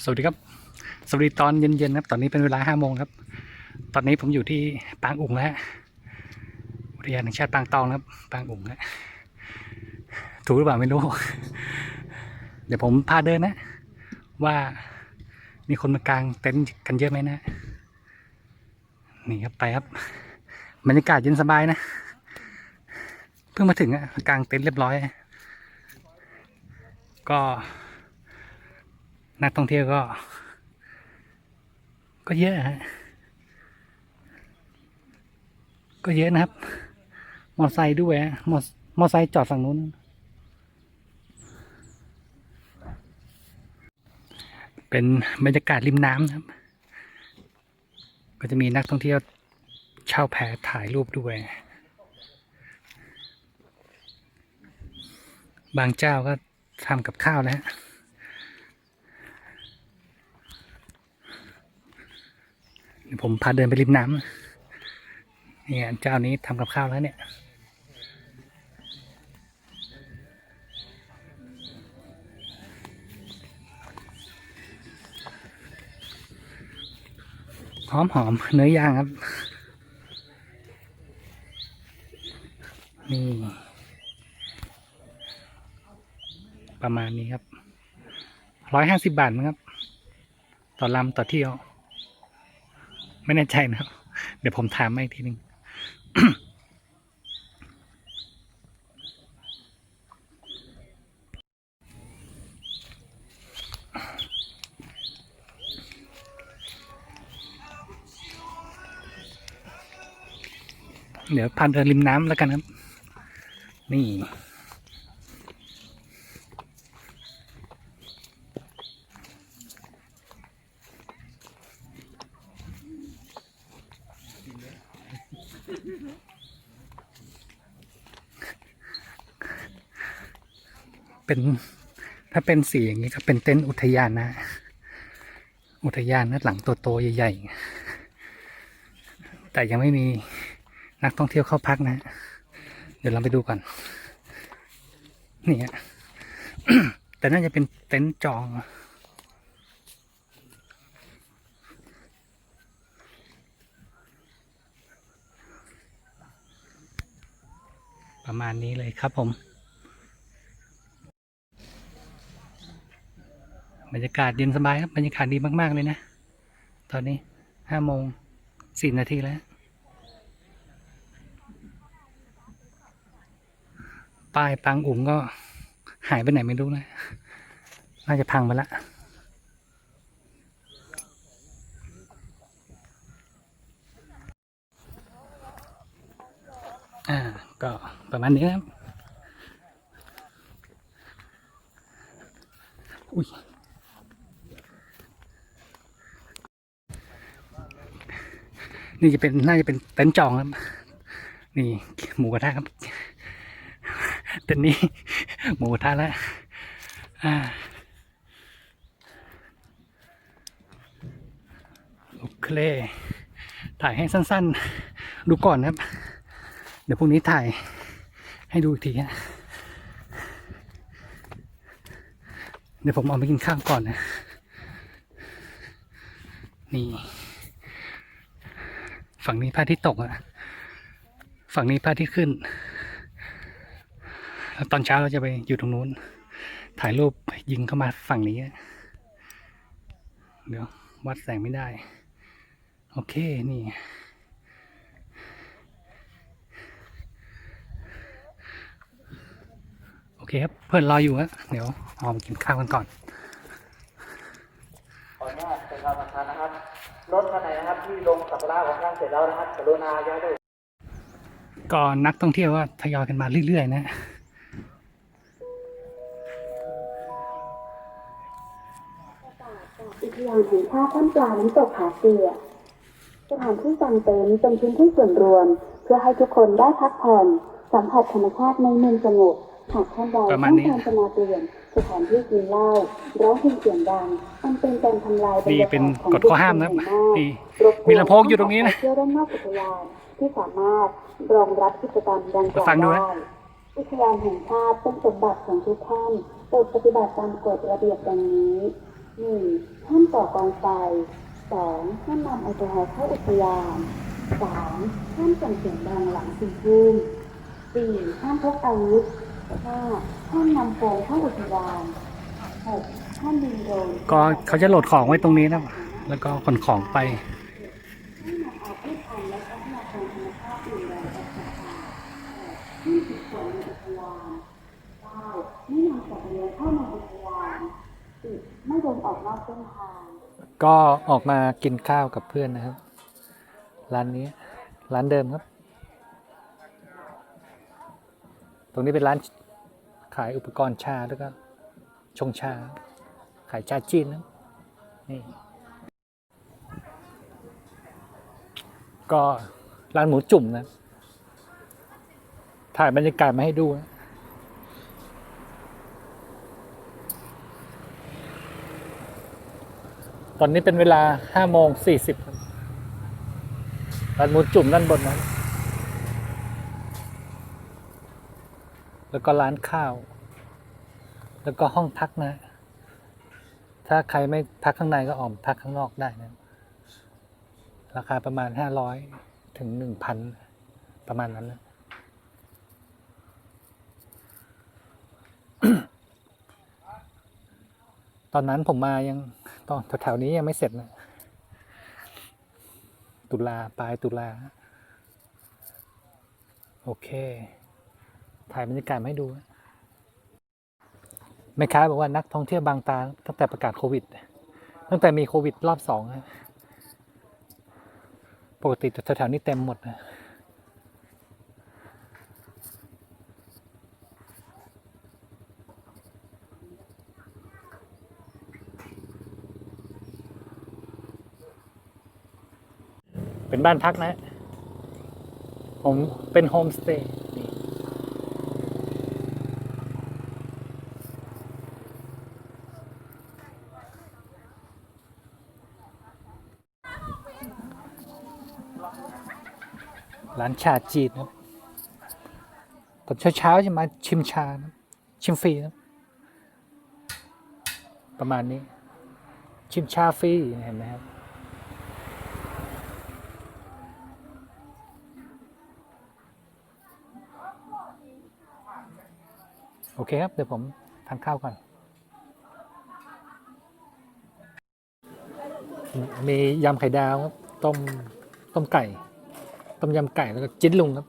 สวัสดีครับ สวัสดีตอนเย็นๆครับ ตอนนี้เป็นเวลาห้าโมงครับ ตอนนี้ผมอยู่ที่ปางอุ๋งแล้วฮะอุทยานแห่งชาติปางตองนะครับ ปางอุ๋งฮะถูกหรือเปล่าไม่รู้ เดี๋ยวผมพาเดินนะ ว่ามีคนมากางเต็นท์กันเยอะไหมนะ นี่ครับไปครับบรรยากาศเย็นสบายนะ เพิ่งมาถึงอะกางเต็นท์เรียบร้อย ก็ นักท่องเที่ยวก็ ก็เยอะฮะก็เยอะนะครับ มอไซค์ด้วยฮะมอมอไซค์จอดฝั่งนู้น เป็นบรรยากาศริมน้ำนะครับ ก็จะมีนักท่องเที่ยวเช่าแพถ่ายรูปด้วย บางเจ้าก็ทำกับข้าวแล้วฮะ เดี๋ยว ผมพาเดินไปริมน้ำเนี่ยเจ้านี้ทำกับข้าวแล้วเนี่ยหอมหอมเนื้อย่างครับ นี่ ประมาณนี้ครับร้อยห้าสิบบาทมั้งครับ ต่อลำต่อเที่ยว ไม่แน่ใจนะครับ เดี๋ยวผมถามมาอีกทีหนึ่งเดี๋ยวพาเดินริมน้ำแล้วกันครับ นี่ เป็น ถ้าเป็นสีอย่างนี้ก็เป็นเต็นท์อุทยานนะ อุทยานนะหลังตัวโตใหญ่ๆ แต่ยังไม่มีนักท่องเที่ยวเข้าพักนะ เดี๋ยวเราไปดูก่อนนี่ฮะแต่น่าจะเป็นเต็นท์จองประมาณนี้เลยครับผม บรร ยากาศเย็นสบายครับบรรยากาศดีมาก ๆ เลยนะ ตอนนี้ห้าโมงสี่นาทีแล้ว ป้ายปังอุ๋งก็หายไปไหนไม่รู้นะ น่าจะพังไปละอ่าก็ประมาณนี้ครับ อุ้ย นี่จะเป็นน่าจะเป็นเต็นท์จองครับ นี่หมูกระทะครับเต็นท์นี้ หมูกระทะแล้วโอเค ถ่ายให้สั้นๆ ดูก่อนครับ เดี๋ยวพรุ่งนี้ถ่ายให้ดูอีกทีฮะเดี๋ยวผมเอาไปกินข้าวก่อนนะ นี่ ฝั่งนี้พระอาทิตย์ตกอะฝั่งนี้พระอาทิตย์ขึ้น แล้วตอนเช้าเราจะไปอยู่ตรงนู้น ถ่ายรูปยิงเข้ามาฝั่งนี้ เดี๋ยว วัดแสงไม่ได้ โอเค นี่ โอเคครับ เพื่อนรออยู่ฮะเดี๋ยวออกมากินข้าวกันก่อน ออนุญาตเป็นคำสำคัญนะครับ รถคันไหนนะครับที่ลงสัปดาห์ของท่านเสร็จแล้วนะครับกรุณาย้ายด้วยก็นักท่องเที่ยวก็ทยอยกันมาเรื่อยๆนะอุทยานแห่งชาติท่ามปลาน้ำตกผาเสียสถานที่กางเต็นท์เป็นพื้นที่ส่วนรวม เพื่อให้ทุกคนได้พักผ่อนสัมผัสธรรมชาติในเมืองสงบหากท่านใดประมาต้ณองนี้การจะมาเปลี่ยน สถานที่กินเหล้าร้องเพลงเสียงดังอันเป็นการทำลายบรรนี่ยากาศเป็นของกฎข้อห้ามนะครับบุคคลหมู่นี่รบกวนมีลำโพงอยู่ตรงนี้นะเที่ยวด้านนอกอุทยานที่สามารถรองรับกิจกรรมดังกล่าวฟังดูนะได้อุทยานแห่งชาติเป็นสมบัติของทุกท่านโปรดปฏิบัติตามกฎระเบียบดังนี้หนึ่งห้ามก่อกองไฟสองห้ามนำแอลกอฮอล์เข้าอุทยานสามห้ามส่งเสียงดังหลังสี่ทุ่มสี่ห้ามพกอาวุธ ห้าห้ามนำโฟมเข้าอุทยานหกห้ามบินโดรนก็เขาจะโหลดของไว้ตรงนี้นะครับแล้วก็ขนของไปให้นำเอาพืชพันธุ์และทรัพยากรธรรมชาติอื่นใดออกจากป่าแปดห้ามติดฝนในอุทยานเก้าไม่นำสัตว์เลี้ยงเข้ามาอุทยานสิบไม่เดินออกนอกเส้นทาง ก็ออกมากินข้าวกับเพื่อนนะครับ ร้านนี้ ร้านเดิมครับ ตรงนี้เป็นร้าน ขายอุปกรณ์ชาแล้วก็ชงชา ขายชาจีนนะนี่ก็ร้านหมูจุ่มนะ ถ่ายบรรยากาศมาให้ดูนะตอนนี้เป็นเวลาห้าโมงสี่สิบร้านหมูจุ่มด้านบนนั้น แล้วก็ร้านข้าว แล้วก็ห้องพักนะ ถ้าใครไม่พักข้างในก็ออกมพักข้างนอกได้นะ ราคาประมาณห้าร้อยถึงหนึ่งพันประมาณนั้นนะตอนนั้นผมมายังตอนแถวๆนี้ยังไม่เสร็จนะ ตุลาปลายตุลา โอเค ถ่ายบรรยากาศมาให้ดูแม่ค้าบอกว่านักท่องเที่ยวบางตาตั้งแต่ประกาศโควิด ตั้งแต่มีโควิดรอบสองปกติแถวๆนี้เต็มหมดนะเป็นบ้านพักนะ ผมเป็นโฮมสเตย์นี่ ร้านชาจีนครับตอนเช้าๆจะมาชิมชานะชิมฟรีนะประมาณนี้ ชิมชาฟรีเห็นไหมครับโอเคครับ เดี๋ยวผมทานข้าวก่อน มียำไข่ดาวครับ ต้ม ต้มไก่ ต้มยำไก่แล้วก็จิ้นลุงครับ